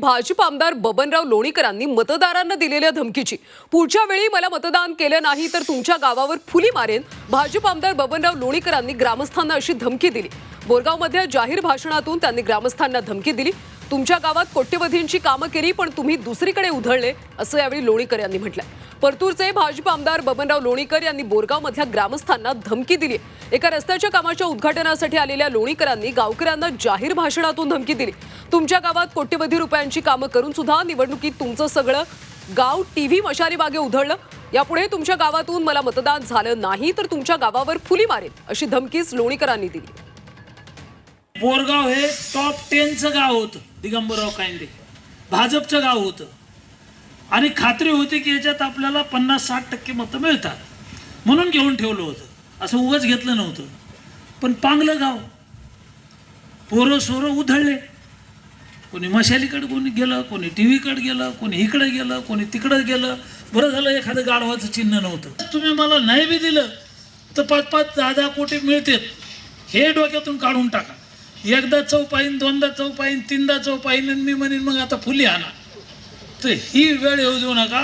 भाजप आमदार बबनराव लोणीकरांनी मतदारांना दिलेल्या धमकीची. पुढच्या वेळी मला मतदान केलं नाही तर तुमच्या गावावर फुली मारेन भाजप आमदार बबनराव लोणीकरांनी ग्रामस्थांना अशी धमकी दिली. बोरगावमधल्या जाहीर भाषणातून त्यांनी ग्रामस्थांना धमकी दिली. तुमच्या गावात कोट्यवधींची कामं केली पण तुम्ही दुसरीकडे उधळले असं यावेळी लोणीकर यांनी म्हटलं परतूरचे भाजप आमदार बबनराव लोणीकर यांनी बोरगावमधल्या ग्रामस्थांना धमकी दिली. एका रस्त्याच्या कामाच्या उद्घाटनासाठी आलेल्या लोणीकरांनी गावकऱ्यांना जाहीर भाषणातून धमकी दिली. तुमच्या गावात कोट्यवधी रुपयांची कामं करून सुद्धा निवडणुकीत तुमचं सगळं गाव टीव्ही मशारी मागे उधळलं. यापुढे तुमच्या गावातून मला मतदान झालं नाही तर तुमच्या गावावर फुली मारेन अशी धमकीच लोणीकरांनी दिली. बोरगाव हे टॉप टेनचं गाव होतं दिगंबरराव कायंदे. भाजपचं गाव होतं. आणि खात्री होती की याच्यात आपल्याला पन्नास साठ टक्के मतं मिळतात. म्हणून घेऊन ठेवलं होतं. असं उगंच घेतलं नव्हतं. पण पांगलं गाव. पोरं सोरं उधळले. कोणी मशालीकडे कोणी गेलं कोणी टी व्हीकडे गेलं कोणी इकडे गेलं कोणी तिकडं गेलं. बरं झालं एखादं गाढवाचं चिन्ह नव्हतं. तुम्ही मला नाही बी दिलं तर पाच पाच दहा दहा कोटी मिळतात हे डोक्यातून काढून टाका. एकदा चौपाईन दोनदा चौपाईन तीनदा चौपाईन आणि मी म्हणेन मग आता फुली आणा. तर ही वेळ येऊ देऊ नका.